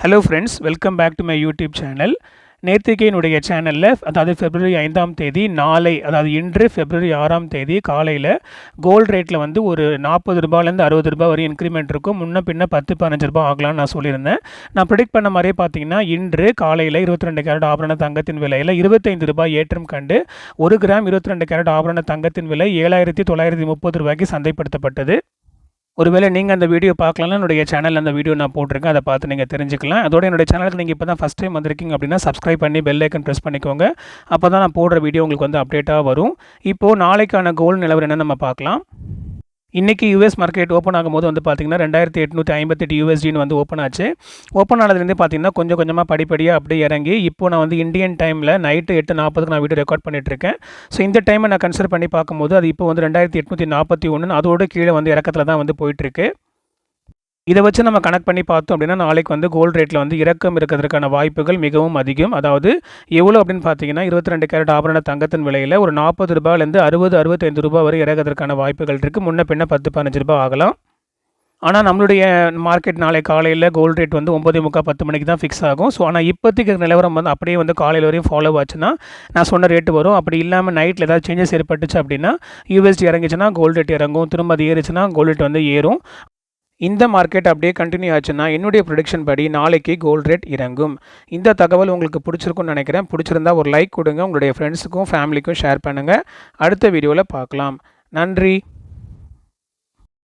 Hello friends welcome back to my YouTube channel நேற்றுக்கு என்னுடைய சேனலில் அதாவது பிப்ரவரி ஐந்தாம் தேதி நாளை அதாவது இன்று பிப்ரவரி ஆறாம் தேதி காலையில் கோல்டு ரேட்டில் வந்து ஒரு நாற்பது ரூபாயிலேருந்து அறுபது ரூபாய் வரை இன்க்ரிமெண்ட் இருக்கும். முன்ன பின்ன பத்து பதினஞ்சு ரூபாய் ஆகலாம்னு நான் சொல்லியிருந்தேன். நான் ப்ரிடிக்ட் பண்ண மாதிரியே பார்த்தீங்கன்னா இன்று காலையில் இருபத்தி ரெண்டு கேரட் ஆபரண தங்கத்தின் விலையில் இருபத்தைந்து ரூபாய் ஏற்றம் கண்டு ஒரு கிராம் இருபத்தி ரெண்டு கேரட் ஆபரண தங்கத்தின் விலை ஏழாயிரத்தி தொள்ளாயிரத்தி முப்பது ரூபாய்க்கு சந்தைப்படுத்தப்பட்டது. ஒருவேளை நீங்கள் அந்த வீடியோ பார்க்கலன்னா என்னுடைய சேனலில் அந்த வீடியோ நான் போட்டிருக்கேன். அதை பார்த்து நீங்கள் தெரிஞ்சுக்கலாம். அதோட என்னுடைய சேனலுக்கு நீங்கள் இப்போ தான் ஃபஸ்ட் டைம் வந்திருக்கீங்க அப்படின்னா சப்ஸ்கிரைப் பண்ணி பெல் ஐக்கன் ப்ரெஸ் பண்ணிக்கோங்க. அப்போ தான் நான் போடுற வீடியோ உங்களுக்கு வந்து அப்டேட்டாக வரும். இப்போது நாளைக்கான கோல் நிலவரம் என்ன நம்ம பார்க்கலாம். இன்றைக்கி யூஎஸ் மார்க்கெட் ஓப்பன் ஆகும்போது வந்து பார்த்திங்கன்னா ரெண்டாயிரத்தி எட்நூற்றி ஐம்பத்தெட்டு யூஎஸ்டின்னு வந்து ஓப்பன் ஆச்சு. ஓப்பன் ஆனதுலேருந்து பார்த்திங்கன்னா கொஞ்சம் கொஞ்சமாக படிப்படியாக அப்படியே இறங்கி இப்போ நான் வந்து இந்தியன் டைமில் நைட்டு எட்டு நாற்பதுக்கு நான் வீடியோ ரெக்கார்ட் பண்ணிட்டுருக்கேன். ஸோ இந்த டைமை நான் கன்சிடர் பண்ணி பார்க்கும்போது அது இப்போ வந்து ரெண்டாயிரத்தி எட்நூற்றி நாற்பத்தி ஒன்று அதோட கீழே வந்து இறக்கத்தில் தான் வந்து போயிட்டுருக்கு. இதை வச்சு நம்ம கனெக்ட் பண்ணி பார்த்தோம் அப்படின்னா நாளைக்கு வந்து கோல்டு ரேட்டில் வந்து இறக்கம் இருக்கிறதுக்கான வாய்ப்புகள் மிகவும் அதிகம். அதாவது எவ்வளோ அப்படின்னு பார்த்தீங்கன்னா இருபத்தி ரெண்டு கேரட் ஆபரண தங்கத்தின் விலையில் ஒரு நாற்பது ரூபாயிலேருந்து அறுபது அறுபத்தைந்து ரூபாய் வரை இறக்கிறதுக்கான வாய்ப்புகள் இருக்குது முன்ன பின்ன பத்து பதினஞ்சு ரூபாய் ஆகலாம். ஆனால் நம்மளுடைய மார்க்கெட் நாளை காலையில் கோல்டு ரேட் வந்து ஒம்பது முக்கால் பத்து மணிக்கு தான் ஃபிக்ஸ் ஆகும். ஸோ ஆனால் இப்போதைக்கு நிலவரம் வந்து அப்படியே வந்து காலையில் வரையும் ஃபாலோ ஆச்சுன்னா நான் சொன்ன ரேட்டு வரும். அப்படி இல்லாமல் நைட்டில் ஏதாவது சேஞ்சஸ் ஏற்பட்டுச்சு அப்படின்னா யூஎஸ்டி இறங்கிச்சுன்னா கோல்டு ரேட் இறங்கும். திரும்ப அது ஏறிச்சுன்னா கோல்டு ரேட் வந்து ஏறும். இந்த மார்க்கெட் அப்படியே கண்டினியூ ஆச்சுன்னா என்னுடைய ப்ரொடிக்ஷன் படி நாளைக்கு கோல்ட் ரேட் இறங்கும். இந்த தகவல் உங்களுக்கு பிடிச்சிருக்கும்னு நினைக்கிறேன். பிடிச்சிருந்தா ஒரு லைக் கொடுங்க. உங்களுடைய ஃப்ரெண்ட்ஸுக்கும் ஃபேமிலிக்கும் ஷேர் பண்ணுங்கள் அடுத்த வீடியோவில் பார்க்கலாம். நன்றி.